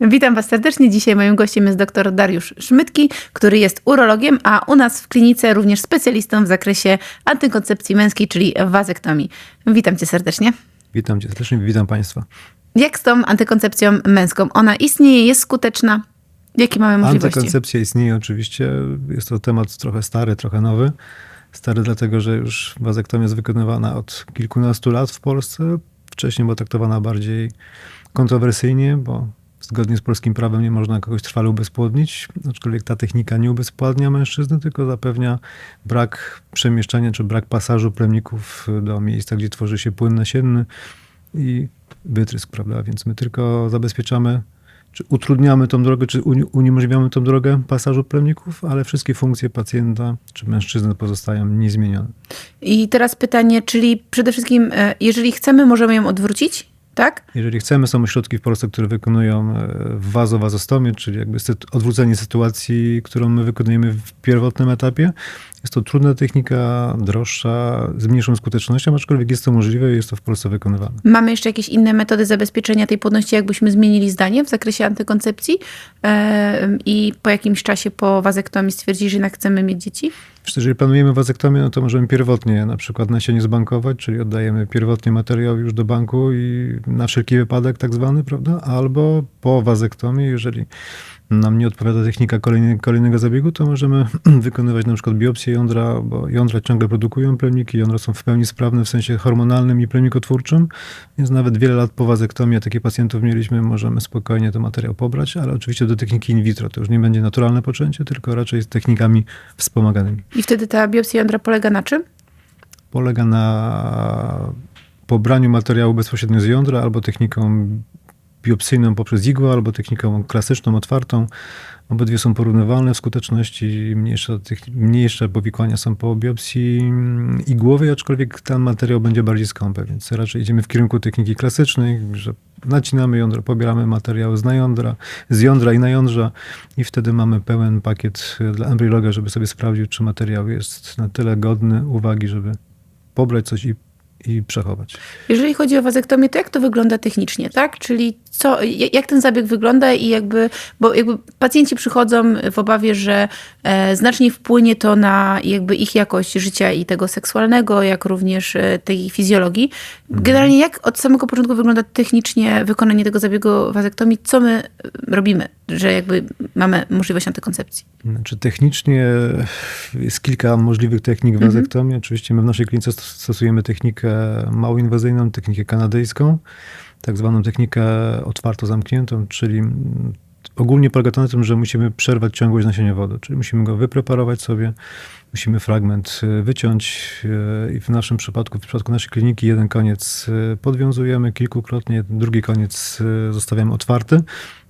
Witam Was serdecznie. Dzisiaj moim gościem jest dr Dariusz Szmytki, który jest urologiem, a u nas w klinice również specjalistą w zakresie antykoncepcji męskiej, czyli wazektomii. Witam Cię serdecznie. Witam cię serdecznie, witam państwa. Jak z tą antykoncepcją męską? Ona istnieje, jest skuteczna? Jakie mamy możliwości? Antykoncepcja istnieje oczywiście. Jest to temat trochę stary, trochę nowy. Stary dlatego, że już wazektomia jest wykonywana od kilkunastu lat w Polsce. Wcześniej była traktowana bardziej kontrowersyjnie, bo zgodnie z polskim prawem nie można kogoś trwale ubezpłodnić, aczkolwiek ta technika nie ubezpładnia mężczyzny, tylko zapewnia brak przemieszczania czy brak pasażu plemników do miejsca, gdzie tworzy się płyn nasienny i wytrysk, prawda? Więc my tylko zabezpieczamy, czy utrudniamy tą drogę, czy uni- uniemożliwiamy tą drogę pasażu plemników, ale wszystkie funkcje pacjenta czy mężczyzny pozostają niezmienione. I teraz pytanie, czyli przede wszystkim, e, jeżeli chcemy, możemy ją odwrócić, tak? Jeżeli chcemy, są ośrodki w Polsce, które wykonują e, wazowazostomię, czyli jakby odwrócenie sytuacji, którą my wykonujemy w pierwotnym etapie. Jest to trudna technika, droższa, z mniejszą skutecznością, aczkolwiek jest to możliwe i jest to w Polsce wykonywane. Mamy jeszcze jakieś inne metody zabezpieczenia tej płodności, jakbyśmy zmienili zdanie w zakresie antykoncepcji e, i po jakimś czasie po wazektomii stwierdzili, że jednak chcemy mieć dzieci? Wiesz, Jeżeli planujemy wazektomię, no to możemy pierwotnie na przykład nasienie zbankować, czyli oddajemy pierwotnie materiał już do banku i na wszelki wypadek tak zwany, prawda? Albo po wazektomii, jeżeli nam nie odpowiada technika kolejny, kolejnego zabiegu, to możemy wykonywać na przykład biopsję jądra, bo jądra ciągle produkują plemniki, jądra są w pełni sprawne w sensie hormonalnym i plemnikotwórczym, więc nawet wiele lat po wazektomii, takich pacjentów mieliśmy, możemy spokojnie ten materiał pobrać, ale oczywiście do techniki in vitro. To już nie będzie naturalne poczęcie, tylko raczej z technikami wspomaganymi. I wtedy ta biopsja jądra polega na czym? polega na pobraniu materiału bezpośrednio z jądra albo techniką biopsyjną poprzez igłę, albo techniką klasyczną, otwartą. Obydwie są porównywalne w skuteczności. Mniejsze, mniejsze powikłania są po biopsji mm, igłowej, aczkolwiek ten materiał będzie bardziej skąpy, więc raczej idziemy w kierunku techniki klasycznej, że nacinamy jądro, pobieramy materiał z jądra, z jądra i na jądrza i wtedy mamy pełen pakiet dla embriologa, żeby sobie sprawdził, czy materiał jest na tyle godny uwagi, żeby pobrać coś i, i przechować. Jeżeli chodzi o wazektomię, to jak to wygląda technicznie, tak? Czyli co, jak ten zabieg wygląda i jakby, bo jakby pacjenci przychodzą w obawie, że e, znacznie wpłynie to na jakby ich jakość życia i tego seksualnego, jak również e, tej fizjologii. Generalnie jak od samego początku wygląda technicznie wykonanie tego zabiegu wazektomii? Co my robimy, że jakby mamy możliwość antykoncepcji? Znaczy technicznie jest kilka możliwych technik wazektomii. Oczywiście my w naszej klinice stos- stosujemy technikę małoinwazyjną, technikę kanadyjską, tak zwaną technikę otwarto-zamkniętą, czyli ogólnie polega to na tym, że musimy przerwać ciągłość nasieniowodu, czyli musimy go wypreparować sobie, musimy fragment y, wyciąć y, i w naszym przypadku, w przypadku naszej kliniki jeden koniec y, podwiązujemy kilkukrotnie, drugi koniec zostawiamy otwarty.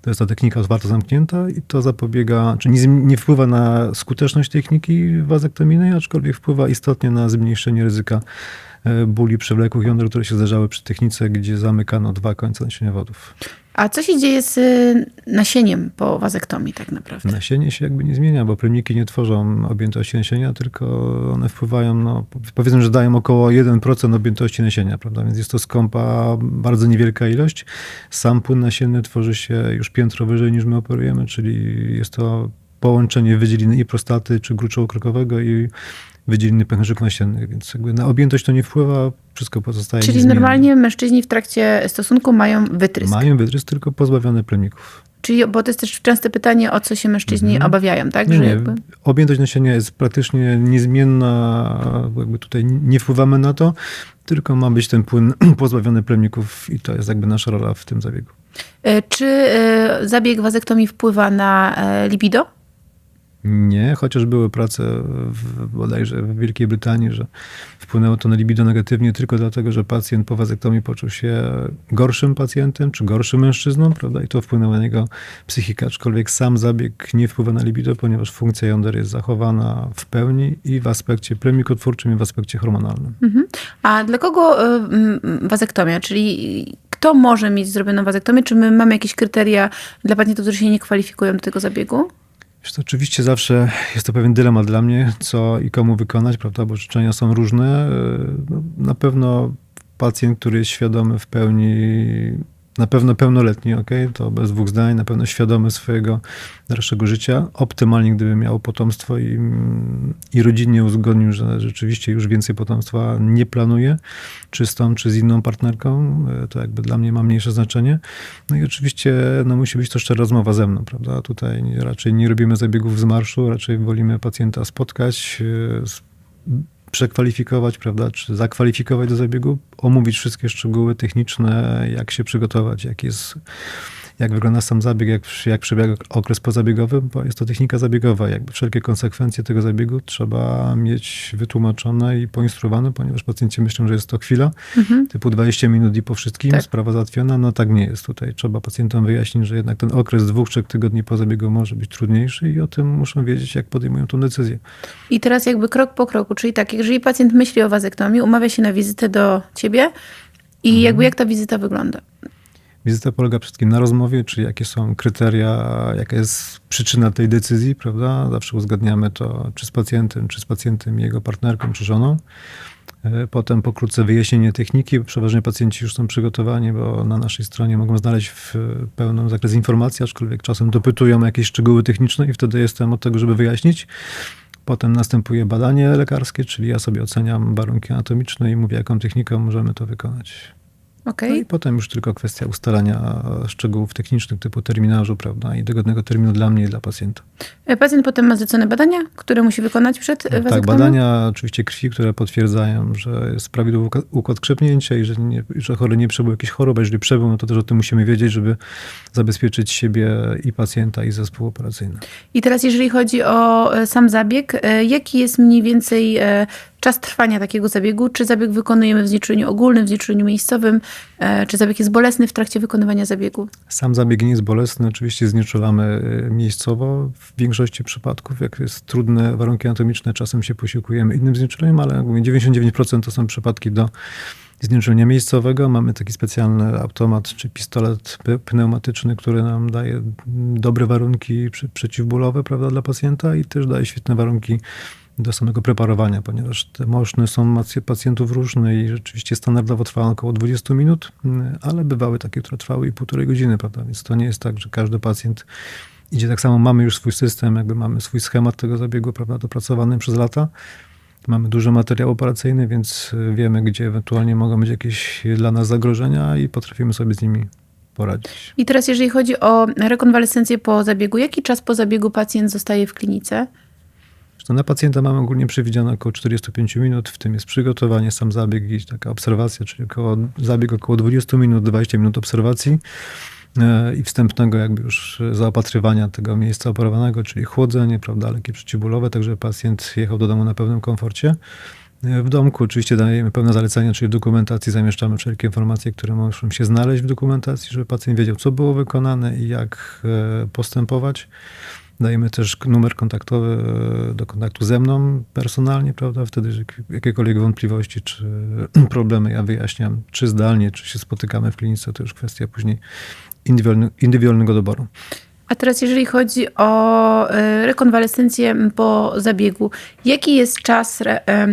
To jest ta technika otwarta zamknięta i to zapobiega, czy nie, nie wpływa na skuteczność techniki wazektomijnej, aczkolwiek wpływa istotnie na zmniejszenie ryzyka e, bóli przewlekłych jąder, które się zdarzały przy technice, gdzie zamykano dwa końce nasieniowodów. A co się dzieje z y, nasieniem po wazektomii tak naprawdę? Nasienie się jakby nie zmienia, bo plemniki nie tworzą objętości nasienia, tylko one wpływają, no, powiedzmy, że dają około 1% objętości nasienia, prawda? Więc jest to skąpa, bardzo niewielka ilość. Sam płyn nasienny tworzy się już piętro wyżej niż my operujemy, czyli jest to połączenie wydzieliny i prostaty, czy gruczołu krokowego i wydzieliny pęcherzyków nasiennych, więc jakby na objętość to nie wpływa, wszystko pozostaje Czyli niezmienne. normalnie mężczyźni w trakcie stosunku mają wytrysk. Mają wytrysk, tylko pozbawione plemników. Czyli, bo to jest też częste pytanie, o co się mężczyźni Mhm. obawiają, tak? Nie, Że nie. jakby... Objętość nasienia jest praktycznie niezmienna, jakby tutaj nie wpływamy na to, tylko ma być ten płyn pozbawiony plemników i to jest jakby nasza rola w tym zabiegu. E, Czy e, zabieg wazektomii wpływa na e, libido? Nie, chociaż były prace w, bodajże w Wielkiej Brytanii, że wpłynęło to na libido negatywnie tylko dlatego, że pacjent po wazektomii poczuł się gorszym pacjentem, czy gorszym mężczyzną, prawda? I to wpłynęło na jego psychikę, aczkolwiek sam zabieg nie wpływa na libido, ponieważ funkcja jąder jest zachowana w pełni i w aspekcie plemnikotwórczym, i w aspekcie hormonalnym. Mhm. A dla kogo m, wazektomia? Czyli kto może mieć zrobioną wazektomię? Czy my mamy jakieś kryteria dla pacjentów, którzy się nie kwalifikują do tego zabiegu? Wiesz, to oczywiście zawsze jest to pewien dylemat dla mnie, co i komu wykonać, prawda, bo życzenia są różne. No, na pewno pacjent, który jest świadomy w pełni na pewno pełnoletni, ok, to bez dwóch zdań, na pewno świadomy swojego dalszego życia. Optymalnie, gdyby miał potomstwo i, i rodzinnie uzgodnił, że rzeczywiście już więcej potomstwa nie planuje, czy z tą, czy z inną partnerką, e, to jakby dla mnie ma mniejsze znaczenie. No i oczywiście no, musi być to szczera rozmowa ze mną, prawda? Tutaj raczej nie robimy zabiegów z marszu, raczej wolimy pacjenta spotkać, e, przekwalifikować, prawda, czy zakwalifikować do zabiegu, omówić wszystkie szczegóły techniczne, jak się przygotować, jak jest jak wygląda sam zabieg, jak, jak przebiega okres pozabiegowy, bo jest to technika zabiegowa. Jakby wszelkie konsekwencje tego zabiegu trzeba mieć wytłumaczone i poinstruowane, ponieważ pacjenci myślą, że jest to chwila, mhm. typu 20 minut i po wszystkim, tak. sprawa załatwiona. No tak nie jest tutaj. Trzeba pacjentom wyjaśnić, że jednak ten okres dwóch, trzech tygodni po zabiegu może być trudniejszy i o tym muszą wiedzieć, jak podejmują tą decyzję. I teraz jakby krok po kroku, czyli tak, jeżeli pacjent myśli o wazektomii, umawia się na wizytę do ciebie i mhm. jakby jak ta wizyta wygląda? Wizyta polega przede wszystkim na rozmowie, czy jakie są kryteria, jaka jest przyczyna tej decyzji, prawda? Zawsze uzgadniamy to czy z pacjentem, czy z pacjentem jego partnerką, czy żoną. E, potem pokrótce wyjaśnienie techniki. Przeważnie pacjenci już są przygotowani, bo na naszej stronie mogą znaleźć w pełnym zakres informacji, aczkolwiek czasem dopytują jakieś szczegóły techniczne i wtedy jestem od tego, żeby wyjaśnić. Potem następuje badanie lekarskie, czyli ja sobie oceniam warunki anatomiczne i mówię, jaką techniką możemy to wykonać. Okay. No i potem już tylko kwestia ustalania szczegółów technicznych typu terminarzu, prawda, i dogodnego terminu dla mnie i dla pacjenta. E, pacjent potem ma zlecone badania, które musi wykonać przed no, Tak, badania oczywiście krwi, które potwierdzają, że jest prawidłowy układ krzepnięcia i że, nie, że chory nie przebył jakichś chorób, a jeżeli przebył, no to też o tym musimy wiedzieć, żeby zabezpieczyć siebie i pacjenta i zespół operacyjny. I teraz jeżeli chodzi o e, sam zabieg, jaki jest mniej więcej czas trwania takiego zabiegu, czy zabieg wykonujemy w znieczuleniu ogólnym, w znieczuleniu miejscowym, e, czy zabieg jest bolesny w trakcie wykonywania zabiegu? Sam zabieg nie jest bolesny, oczywiście znieczulamy e, miejscowo. W większości przypadków, jak jest trudne warunki anatomiczne, czasem się posiłkujemy innym znieczuleniem, ale 99% to są przypadki do znieczulenia miejscowego. Mamy taki specjalny automat czy pistolet pneumatyczny, który nam daje dobre warunki przeciwbólowe prawda, dla pacjenta i też daje świetne warunki do samego preparowania, ponieważ te moszny są pacjentów różne i rzeczywiście standardowo trwają około 20 minut, ale bywały takie, które trwały i półtorej godziny, prawda? Więc to nie jest tak, że każdy pacjent idzie tak samo. Mamy już swój system, jakby mamy swój schemat tego zabiegu, prawda, dopracowany przez lata. Mamy dużo materiału operacyjny, więc wiemy, gdzie ewentualnie mogą być jakieś dla nas zagrożenia i potrafimy sobie z nimi poradzić. I teraz, jeżeli chodzi o rekonwalescencję po zabiegu, jaki czas po zabiegu pacjent zostaje w klinice? To na pacjenta mamy ogólnie przewidziane około 45 minut, w tym jest przygotowanie, sam zabieg i taka obserwacja, czyli około, zabieg około 20 minut, 20 minut obserwacji e, i wstępnego jakby już zaopatrywania tego miejsca operowanego, czyli chłodzenie, prawda, leki przeciwbólowe, tak żeby pacjent jechał do domu na pewnym komforcie. W domku oczywiście dajemy pełne zalecenia, czyli w dokumentacji zamieszczamy wszelkie informacje, które muszą się znaleźć w dokumentacji, żeby pacjent wiedział, co było wykonane i jak e, postępować. Dajemy też numer kontaktowy e, do kontaktu ze mną personalnie, prawda? Wtedy, że jakiekolwiek wątpliwości czy problemy ja wyjaśniam, czy zdalnie, czy się spotykamy w klinice, to już kwestia później indywidualnego doboru. A teraz, jeżeli chodzi o e, rekonwalescencję po zabiegu, jaki jest czas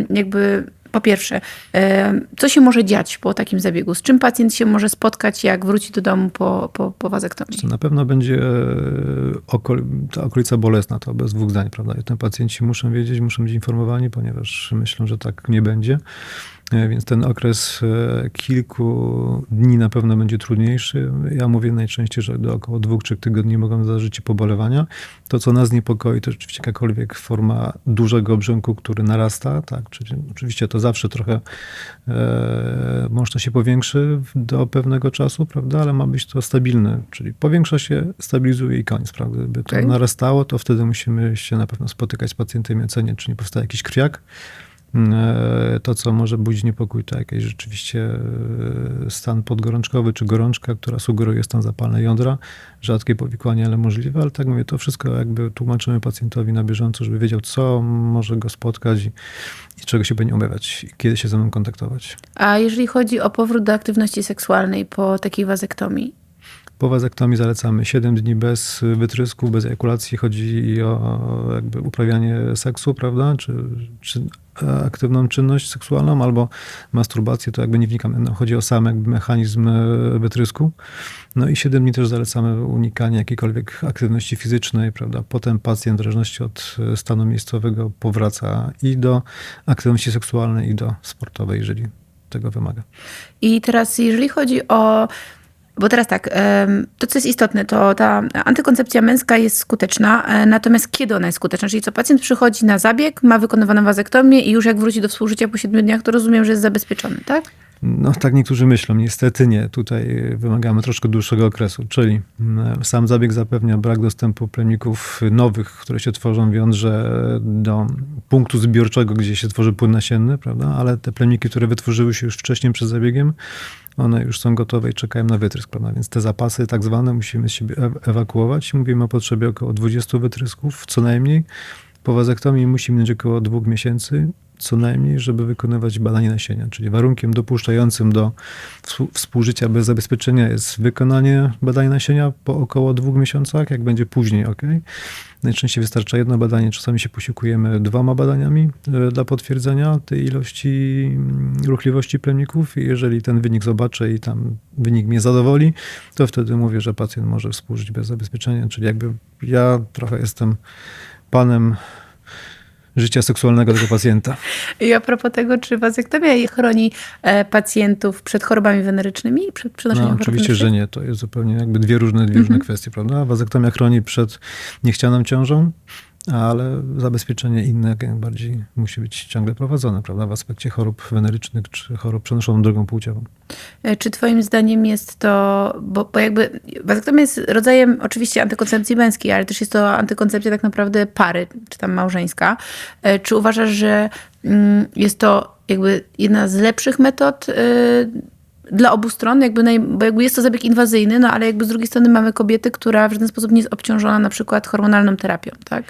jakby po pierwsze, co się może dziać po takim zabiegu? Z czym pacjent się może spotkać, jak wróci do domu po, po, po wazektomii? Na pewno będzie e, okol ta okolica bolesna, to bez dwóch zdań, prawda? I ten pacjenci muszą wiedzieć, muszą być informowani, ponieważ myślą, że tak nie będzie. E, więc ten okres e, kilku dni na pewno będzie trudniejszy. Ja mówię najczęściej, że do około dwóch, trzech tygodni mogą zdarzyć pobolewania. To, co nas niepokoi, to rzeczywiście jakakolwiek forma dużego obrzęku, który narasta. Tak? Czyli oczywiście to zawsze trochę e, można się powiększy do pewnego czasu, prawda? ale ma być to stabilne. Czyli powiększa się, stabilizuje i koniec. Prawda? Gdyby to okay. narastało, to wtedy musimy się na pewno spotykać z pacjentem i oceniać, czy nie powstaje jakiś krwiak E, to, co może budzić niepokój, to jakiś rzeczywiście e, stan podgorączkowy czy gorączka, która sugeruje stan zapalny jądra, rzadkie powikłanie, ale możliwe, ale tak mówię, to wszystko jakby tłumaczymy pacjentowi na bieżąco, żeby wiedział, co może go spotkać i, i czego się będzie obawiać, kiedy się ze mną kontaktować. A jeżeli chodzi o powrót do aktywności seksualnej po takiej wazektomii, Po wazektomii zalecamy 7 dni bez wytrysku, bez ejakulacji. Chodzi o jakby uprawianie seksu, prawda? Czy, czy aktywną czynność seksualną albo masturbację, to jakby nie wnikamy. No, chodzi o sam jakby mechanizm e, wytrysku. No i 7 dni też zalecamy unikanie jakiejkolwiek aktywności fizycznej, prawda? Potem pacjent w zależności od e, stanu miejscowego powraca i do aktywności seksualnej, i do sportowej, jeżeli tego wymaga. I teraz, jeżeli chodzi o bo teraz tak, to co jest istotne, to ta antykoncepcja męska jest skuteczna, e, natomiast kiedy ona jest skuteczna? Czyli co, pacjent przychodzi na zabieg, ma wykonywaną wazektomię i już jak wróci do współżycia po 7 dniach, to rozumiem, że jest zabezpieczony, tak? No tak niektórzy myślą, niestety nie. Tutaj wymagamy troszkę dłuższego okresu, czyli mm, sam zabieg zapewnia brak dostępu plemników nowych, które się tworzą w jądrze do punktu zbiorczego, gdzie się tworzy płyn nasienny, prawda? Ale te plemniki, które wytworzyły się już wcześniej przed zabiegiem, one już są gotowe i czekają na wytrysk, prawda? Więc te zapasy tak zwane musimy siebie ewakuować. Mówimy o potrzebie około 20 wytrysków co najmniej. Po wazektomii musi minąć około dwóch miesięcy co najmniej, żeby wykonywać badanie nasienia. Czyli warunkiem dopuszczającym do współżycia bez zabezpieczenia jest wykonanie badania nasienia po około dwóch miesiącach, jak będzie później, ok. Najczęściej wystarcza jedno badanie, czasami się posiłkujemy dwoma badaniami e, dla potwierdzenia tej ilości mm, ruchliwości plemników i jeżeli ten wynik zobaczę i tam wynik mnie zadowoli, to wtedy mówię, że pacjent może współżyć bez zabezpieczenia, czyli jakby ja trochę jestem panem życia seksualnego tego pacjenta. I a propos tego, czy wazektomia chroni e, pacjentów przed chorobami wenerycznymi, przed przenoszeniem no, Oczywiście, że nie. To jest zupełnie jakby dwie różne, dwie różne mhm. kwestie, prawda? Wazektomia chroni przed niechcianą ciążą, ale zabezpieczenie inne jak najbardziej musi być ciągle prowadzone, prawda, w aspekcie chorób wenerycznych czy chorób przenoszoną drogą płciową. E, czy twoim zdaniem jest to, bo, bo jakby wazektomia jest rodzajem oczywiście antykoncepcji męskiej, ale też jest to antykoncepcja tak naprawdę pary, czy tam małżeńska. E, czy uważasz, że mm, jest to jakby jedna z lepszych metod e, dla obu stron, jakby naj, bo jakby jest to zabieg inwazyjny, no ale jakby z drugiej strony mamy kobiety, która w żaden sposób nie jest obciążona na przykład hormonalną terapią, tak?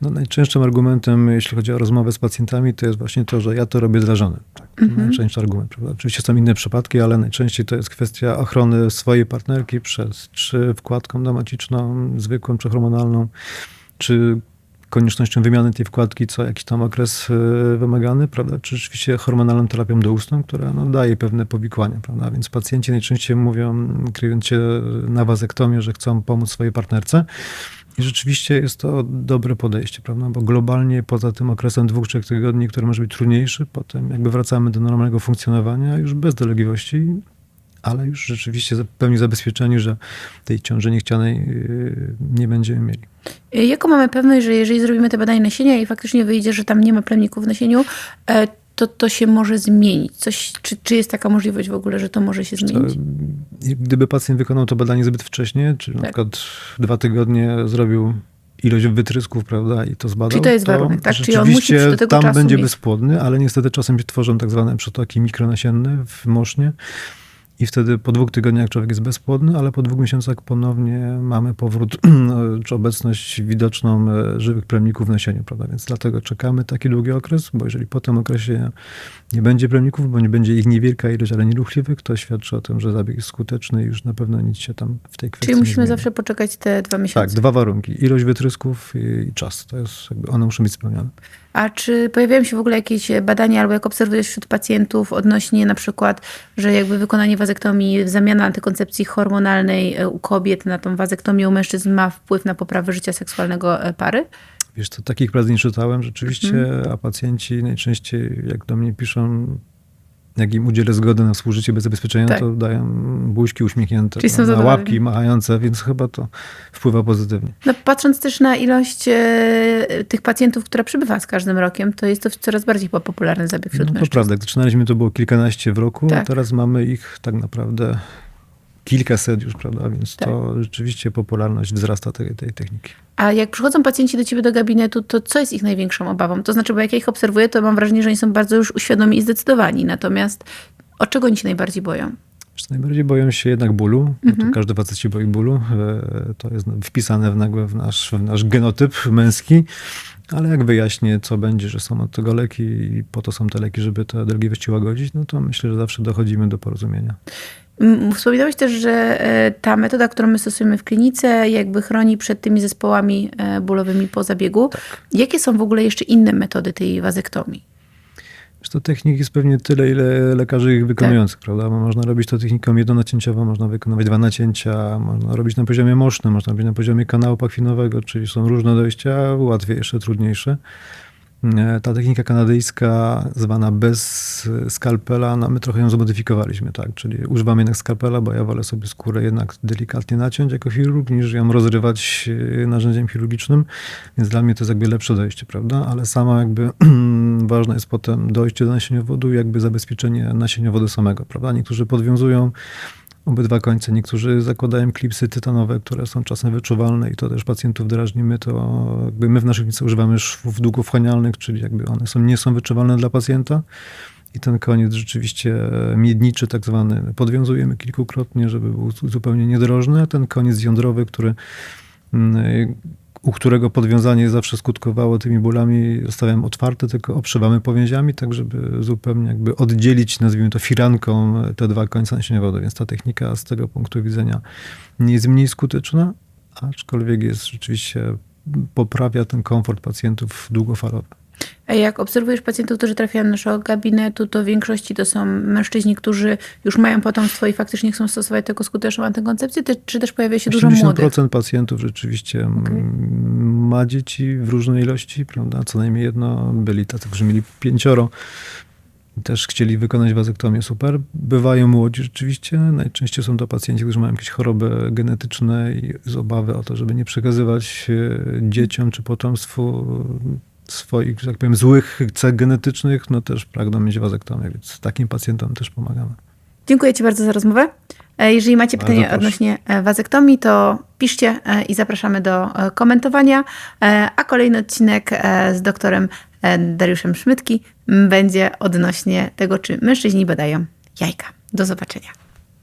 No, najczęstszym argumentem, jeśli chodzi o rozmowę z pacjentami, to jest właśnie to, że ja to robię dla żony. Tak, mhm. Najczęstszy argument. Oczywiście są inne przypadki, ale najczęściej to jest kwestia ochrony swojej partnerki przez czy wkładką domaciczną, zwykłą czy hormonalną, czy koniecznością wymiany tej wkładki co jakiś tam okres e, wymagany, prawda? Czy rzeczywiście hormonalną terapią doustną, która no, daje pewne powikłania, prawda? Więc pacjenci najczęściej mówią, kryjąc się na wazektomię, że chcą pomóc swojej partnerce. I rzeczywiście jest to dobre podejście, prawda? Bo globalnie poza tym okresem dwóch, trzech tygodni, który może być trudniejszy, potem jakby wracamy do normalnego funkcjonowania już bez dolegliwości, ale już rzeczywiście pełni zabezpieczeni, że tej ciąży niechcianej y, nie będziemy mieli. Jaką mamy pewność, że jeżeli zrobimy te badania nasienia i faktycznie wyjdzie, że tam nie ma plemników w nasieniu, e, to to się może zmienić? Coś, czy, czy jest taka możliwość w ogóle, że to może się zmienić? Gdyby pacjent wykonał to badanie zbyt wcześnie, tak. na przykład dwa tygodnie zrobił ilość wytrysków, prawda, i to zbadał. Czyli to jest warunek, tak? Czyli on musi do tego tam będzie mieć. bezpłodny, ale niestety czasem się tworzą tak zwane przetoki mikronasienne w mosznie i wtedy po dwóch tygodniach człowiek jest bezpłodny, ale po dwóch miesiącach ponownie mamy powrót, czy obecność widoczną e, żywych plemników w nasieniu, prawda? Więc dlatego czekamy taki długi okres, bo jeżeli po tym okresie nie będzie plemników, bo nie będzie ich niewielka ilość, ale nieruchliwych, to świadczy o tym, że zabieg jest skuteczny i już na pewno nic się tam w tej kwestii Czyli musimy nie zawsze poczekać te dwa miesiące. Tak, dwa warunki. Ilość wytrysków i czas. To jest jakby, one muszą być spełnione. A czy pojawiają się w ogóle jakieś badania, albo jak obserwujesz wśród pacjentów odnośnie na przykład, że jakby wykonanie wazektomii, zamiana antykoncepcji hormonalnej e, u kobiet na tą wazektomię u mężczyzn ma wpływ na poprawę życia seksualnego e, pary? Wiesz, to takich prac nie czytałem rzeczywiście, mhm. a pacjenci najczęściej, jak do mnie piszą, jak im udzielę zgody na współżycie bez zabezpieczenia, tak. to dają buźki uśmiechnięte, Czyli na łapki machające, więc chyba to wpływa pozytywnie. No, patrząc też na ilość e, tych pacjentów, która przybywa z każdym rokiem, to jest to coraz bardziej popularny zabieg wśród no, mężczyzn. To prawda, gdy zaczynaliśmy to było kilkanaście w roku, tak. a teraz mamy ich tak naprawdę kilkaset już, prawda? Więc tak. to rzeczywiście popularność wzrasta tej, tej techniki. A jak przychodzą pacjenci do ciebie do gabinetu, to co jest ich największą obawą? To znaczy, bo jak ja ich obserwuję, to mam wrażenie, że oni są bardzo już uświadomi i zdecydowani. Natomiast o czego oni się najbardziej boją? Najbardziej boją się jednak bólu. Mhm. każdy facet się boi bólu. E, to jest wpisane w, nagłe w, nasz, w nasz genotyp męski. Ale jak wyjaśnię, co będzie, że są od tego leki i po to są te leki, żeby te dolegliwości łagodzić, no to myślę, że zawsze dochodzimy do porozumienia. Wspominałeś też, że e, ta metoda, którą my stosujemy w klinice, jakby chroni przed tymi zespołami e, bólowymi po zabiegu. Jakie są w ogóle jeszcze inne metody tej wazektomii? To technik jest pewnie tyle, ile lekarzy ich wykonujących, prawda? Bo można robić to techniką jednonacięciową, można wykonywać dwa nacięcia, można robić na poziomie mosznym, można robić na poziomie kanału pachwinowego, czyli są różne dojścia, łatwiejsze, trudniejsze. E, Ta technika kanadyjska, zwana bez skalpela, no my trochę ją zmodyfikowaliśmy, tak? Czyli używam jednak skalpela, bo ja wolę sobie skórę jednak delikatnie naciąć jako chirurg, niż ją rozrywać e, narzędziem chirurgicznym, więc dla mnie to jest jakby lepsze dojście, prawda? Ale sama jakby ważne jest potem dojście do nasieniowodu i jakby zabezpieczenie nasieniowodu samego, prawda? Niektórzy podwiązują obydwa końce. Niektórzy zakładają klipsy tytanowe, które są czasem wyczuwalne i to też pacjentów drażnimy. To jakby my w naszej klinice używamy szwów długofrenialnych, czyli jakby one są, nie są wyczuwalne dla pacjenta. I ten koniec rzeczywiście miedniczy, tak zwany, podwiązujemy kilkukrotnie, żeby był zupełnie niedrożny. A ten koniec jądrowy, który, mm, u którego podwiązanie zawsze skutkowało tymi bólami, zostawiam otwarte, tylko obszywamy powięziami, tak żeby zupełnie jakby oddzielić, nazwijmy to firanką, te dwa końce nasieniowodu. Więc ta technika z tego punktu widzenia nie jest mniej skuteczna, aczkolwiek jest rzeczywiście, poprawia ten komfort pacjentów długofalowy. A jak obserwujesz pacjentów, którzy trafiają do naszego gabinetu, to w większości to są mężczyźni, którzy już mają potomstwo i faktycznie chcą stosować taką skuteczną antykoncepcję, czy też pojawia się dużo młodych? 80% pacjentów rzeczywiście mm, ma dzieci w różnej ilości, prawda? Co najmniej jedno. Byli tacy, którzy mieli pięcioro. Też chcieli wykonać wazektomię, super. Bywają młodzi rzeczywiście. Najczęściej są to pacjenci, którzy mają jakieś choroby genetyczne i z obawy o to, żeby nie przekazywać e, dzieciom czy potomstwu swoich, że tak powiem, złych cech genetycznych, no też pragną mieć wazektomię, więc takim pacjentom też pomagamy. Dziękuję Ci bardzo za rozmowę. E, Jeżeli macie pytania odnośnie e, wazektomii, to piszcie e, i zapraszamy do komentowania. A kolejny odcinek z doktorem Dariuszem Szmytki będzie odnośnie tego, czy mężczyźni badają jajka. Do zobaczenia.